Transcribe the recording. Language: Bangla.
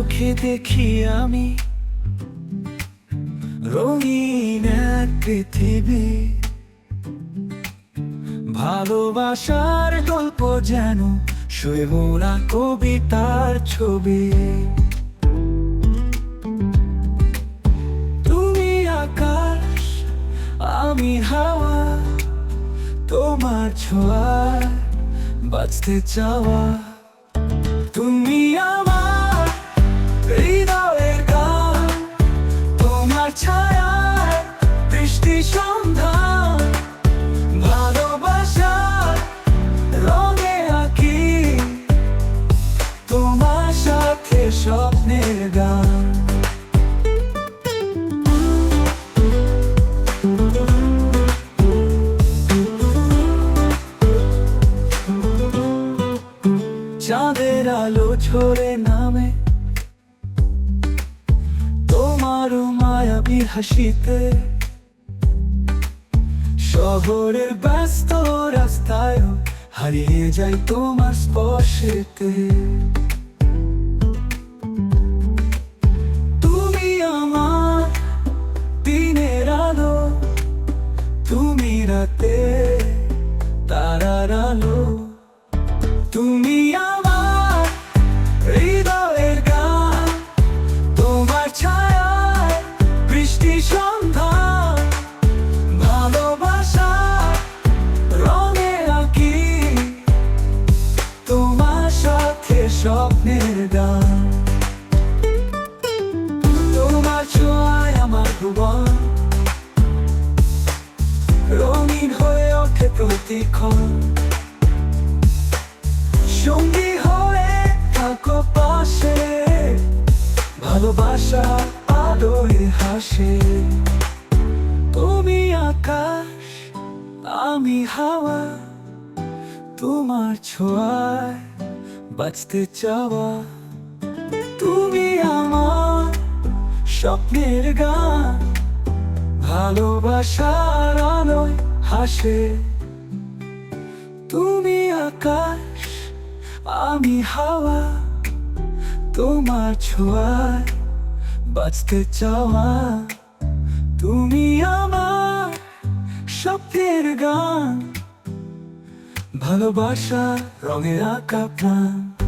চোখে দেখি আমি রঙিন এক পৃথিবী। ভালোবাসার গল্প যেন শৈবরা কবিতার ছবি। তুমি আকাশ, আমি হাওয়া, তোমার ছোঁয়ায় বাঁচতে চাওয়া। সন্ধান ভালোবাসা রঙে আঁকি তোমার স্বপ্নের গান। চাঁদের আলো ঝরে নামে তোমার মায়াবী হাসিতে শহরের ব্যস্ত রাস্তায় হারিয়ে যাই তোমার স্পর্শেতে। তুমি আমার দিনের আলো, তুমি রাতে তারার আলো। স্বপ্নের গান তোমার ছোঁয়ায় আমার ভুবন রঙিন হয়ে ওঠে প্রতিক্ষণ। সঙ্গী হয়ে থাকো পাশে। ভালোবাসা আলোয় হাসে। তুমি আকাশ, আমি হাওয়া। তোমার ছোঁয়ায় বাঁচতে চাওয়া তুমি আমার স্বপ্নের গান। ভালোবাসার আলোয় হাসে তুমি আকাশ, আমি হাওয়া। তোমার ছোঁয়ায় বাঁচতে চাওয়া তুমি আমার স্বপ্নের গান। ভালোবাসা রঙের আঁকা প্রাণ।